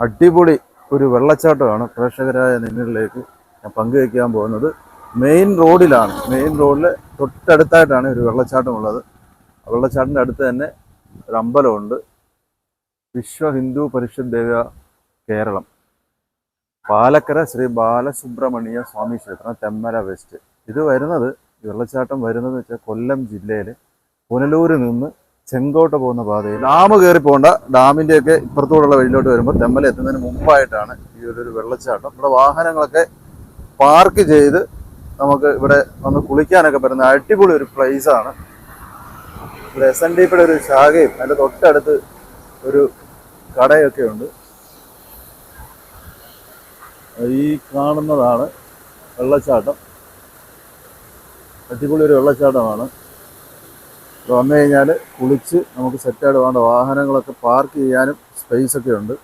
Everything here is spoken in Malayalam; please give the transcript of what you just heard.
അടിപൊളി ഒരു വെള്ളച്ചാട്ടമാണ് പ്രേക്ഷകരായ നിങ്ങളിലേക്ക് ഞാൻ പങ്കുവയ്ക്കാൻ പോകുന്നത്. മെയിൻ റോഡിലാണ്. മെയിൻ റോഡിൽ തൊട്ടടുത്തായിട്ടാണ് ഒരു വെള്ളച്ചാട്ടം ഉള്ളത് ആ വെള്ളച്ചാട്ടിന്റെ അടുത്ത് തന്നെ ഒരു അമ്പലമുണ്ട്. വിശ്വ ഹിന്ദു പരിഷത്ത് ദേവ കേരളം. പാലക്കര ശ്രീ ബാലസുബ്രഹ്മണ്യ സ്വാമി ക്ഷേത്രം തെമ്മല വെസ്റ്റ്. ഇത് വരുന്നത് വെള്ളച്ചാട്ടം വരുന്നത് വെച്ചാൽ കൊല്ലം ജില്ലയിലെ പുനലൂരിൽ നിന്ന് ചെങ്കോട്ട പോകുന്ന പാതയിൽ. ഡാം കയറി പോകേണ്ട. ഡാമിന്റെ ഒക്കെ ഇപ്പുറത്തൂടുള്ള വഴിയിലോട്ട് വരുമ്പോൾ തെമ്മല എത്തുന്നതിന് മുമ്പായിട്ടാണ് ഈ ഒരു വെള്ളച്ചാട്ടം. ഇവിടെ വാഹനങ്ങളൊക്കെ പാർക്ക് ചെയ്ത് നമുക്ക് ഇവിടെ വന്ന് കുളിക്കാനൊക്കെ പറ്റുന്ന അടിപൊളി ഒരു പ്ലേസാണ് ഇവിടെ എസ് എൻ ഡി പിയുടെ ഒരു ശാഖയും അതിന്റെ തൊട്ടടുത്ത് ഒരു കടയൊക്കെ ഉണ്ട്. ഈ കാണുന്നതാണ് വെള്ളച്ചാട്ടം. അടിപൊളി ഒരു വെള്ളച്ചാട്ടമാണ്. വന്നു കഴിഞ്ഞാൽ കുളിച്ച് നമുക്ക് സെറ്റായിട്ട് വേണ്ട വാഹനങ്ങളൊക്കെ പാർക്ക് ചെയ്യാനും സ്പേസൊക്കെ ഉണ്ട്.